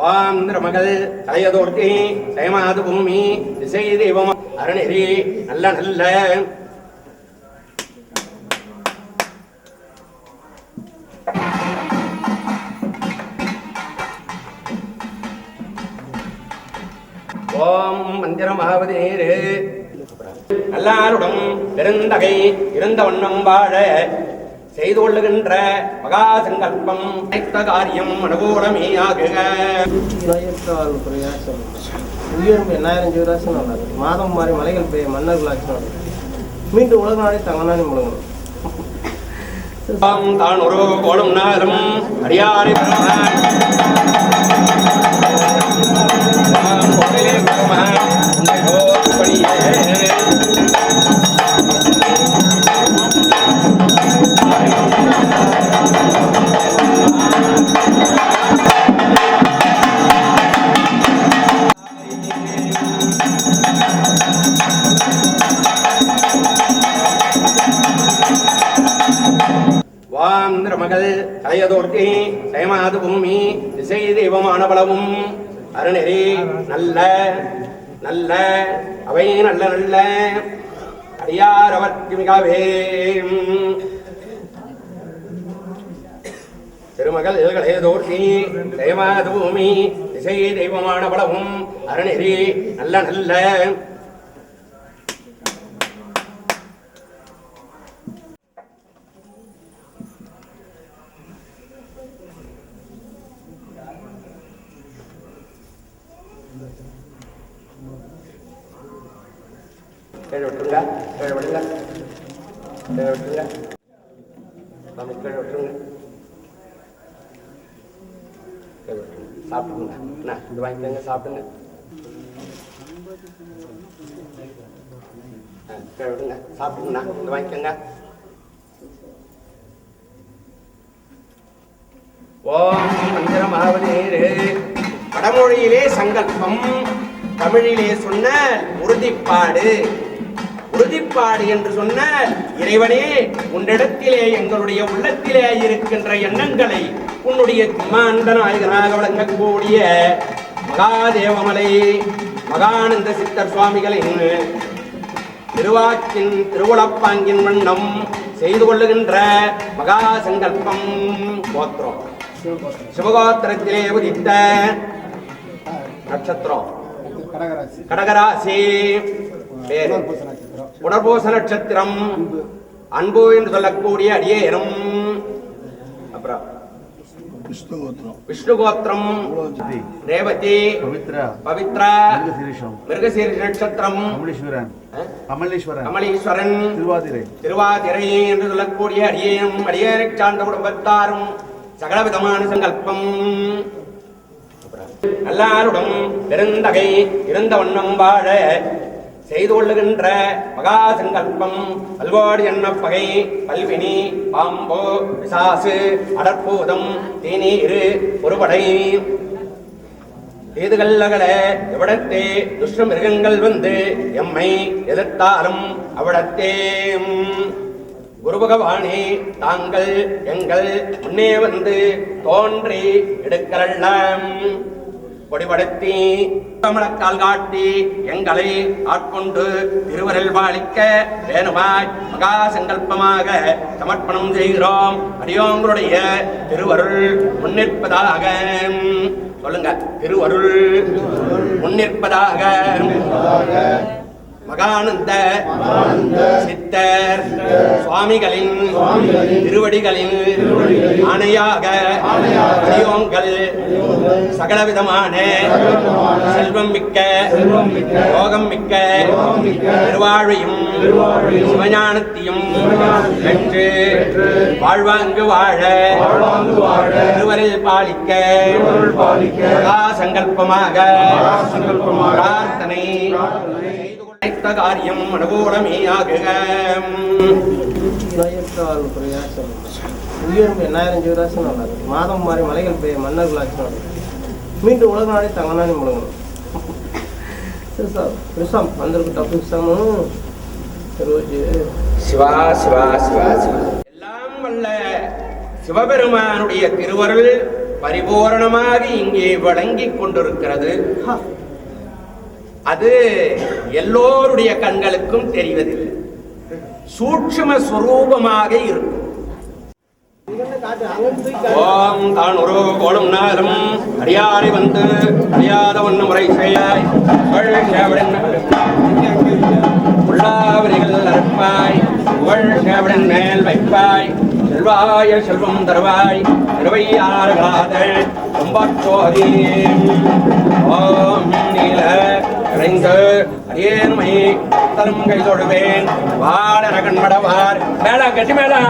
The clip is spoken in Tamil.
வாந்திரமகள் தலையதோர்த்தி சயமாது பூமி திசை தெய்வம் அருணகிரி நல்ல நல்ல. ஓம் மந்திரமாவதேரு எல்லாருடன் பெருந்தகை இருந்த வண்ணம் வாழ செய்து கொள்ளுகின்ற மகா சங்கல்பம் அனைத்த காரியம் அனுகூலமே ஆகுக நூற்றி பிரயாசம். உயரும் எண்ணாயிரம் ஜீவராசம் நல்லது மாதம் மாறி மலைகள் பெய்ய மன்னர்கள் ஆட்சி நடக்கும் மீண்டும் உலக நாளை தங்கநாளை முழங்கணும் தாம் தான் ஒரு கோலம் நாளும் அடியாரை பெருமான் தாம் கோவிலே பெருமான் வாந்திரமகள் கலையதோர்த்தி சயமாது பூமி திசை தெய்வமான பலவும். அருணெறி நல்ல நல்ல அவை நல்ல நல்ல. அடியார் அவர்க்கு மிகவே. திருமகள் கலையதோர்த்தி சயமாது பூமி திசை தெய்வமான பலவும். அருணெறி நல்ல நல்ல. கீழே விட்டுருங்க. கீழே விடுங்க. கீழே விட்டுருங்க. சாமி கீழே விட்டுருங்க. கீழே விட்டுருங்க. சாப்பிட்டுங்க அண்ணா இது வாங்கிக்கோங்க சாப்பிடுங்க. ஆ, கீழே விடுங்க. சாப்பிடுங்கண்ணா இது வாங்கிக்கோங்க ஓம் மந்திரமாவதேரு வடமொழியிலே சங்கல்பம் தமிழிலே சொன்ன உறுதிப்பாடு. உறுதிப்பாடு என்று சொன்னால் இறைவனே உன்னிடத்திலே எங்களுடைய உள்ளத்திலே இருக்கின்ற எண்ணங்களை உன்னுடைய திமாந்த நாயகனாக விளங்கக்கூடிய மகாதேவமலை மகானந்த சித்தர் சுவாமிகளின் திருவாக்கின் திருவுளப்பாங்கின் வண்ணம் செய்து கொள்ளுகின்ற மகா சங்கல்பம் கோத்திரம். சிவகோத்திரத்திலே உதித்த நட்சத்திரம். கடகராசி. கடகராசி. பேரு புனர்போச நட்சத்திரம் அன்பு என்று சொல்லக்கூடிய அடியேரம் அப்புறம் விஷ்ணு கோத்திரம் ரேவதி. பவித்ரா. பவித்ரா. நட்சத்திரம் கமலீஸ்வரன். கமலீஸ்வரன். கமலீஸ்வரன். திருவாதிரை. திருவாதிரை என்று சொல்லக்கூடிய அடியேனும். அடியேனை சார்ந்த குடும்பத்தாரும் சகல விதமான சங்கல்பம் எல்லாருடன் பெருந்தகை இருந்த வண்ணம் வாழ செய்து கொள்ளுகின்ற மகா சங்கல்பம் பல்வாடி எண்ண பகை பல்வினி பாம்போ பிசாசு அடற்பூதம் தேநீர் ஒருபடை. ஏதுகல்லகல எவ்விடத்தே துஷ்ட மிருகங்கள் வந்து எம்மை எதிர்த்தாலும் அவிடத்தே. குருபகவானே தாங்கள் எங்கள் முன்னே வந்து தோன்றி எடுக்கலாம் கொடிபடுத்தி தமிழக்கால் காட்டி எங்களை ஆட்கொண்டு திருவரல் பாலிக்க வேணுமாய் மகா சங்கல்பமாக சமர்ப்பணம் செய்கிறோம். அடியோங்களுடைய திருவருள் முன்னிற்பதாக. சொல்லுங்க. திருவருள் முன்னிற்பதாக. மகானந்த சித்தர் சுவாமிகளின் திருவடிகளின் ஆணையாக அடியோங்கள் சகலவிதமான செல்வம் மிக்க யோகம் மிக்க திருவாழையும் சிவஞானத்தையும் பெற்று வாழ்வாங்கு வாழ திருவரில் பாலிக்க மகா சங்கல்பமாக பிரார்த்தனை அனைத்த காரியம் அனுகூலமே ஆகுக நூற்றி பிரயாசம் உயரும் எண்ணாயிரம் ஜீவராசம் நல்லது மாதம் மாறி மலைகள் பெய்ய மன்னர்கள் ஆட்சி நடக்கும் மீண்டும் உலக நாளை தங்கநாளை முழங்கணும் சரி சார் விசாம் అందరికి డబ్బు ఇస్తాము రోజు சிவா சிவா சிவா சிவா எல்லாம் வல்ல சிவபெருமானுடைய திருவருள் பரிபூரணமாக இங்கே விளங்கிக் கொண்டிருக்கிறது ஹா, அது எல்லோருடைய கண்களுக்கும் தெரிவதில்லை. சூட்சும சுரூபமாக இருக்கும். ஓம் தான் ஒரு கோலம் நாளும் அடியாரை வந்து அறியாத ஒன்று முறை செய்யாய் புகழ் உள்ளாவரிகள் அறுப்பாய். புகழ் சேவடன் மேல் வைப்பாய். செல்வாய செல்வம் தருவாய். திருவையாறுகளாத கும்பச்சோதி ஓம் நீல. இறைந்து அரியன்மை தரும் கை தொடுவேன் வாட கண்மடவார் மேலா கட்டி மேலா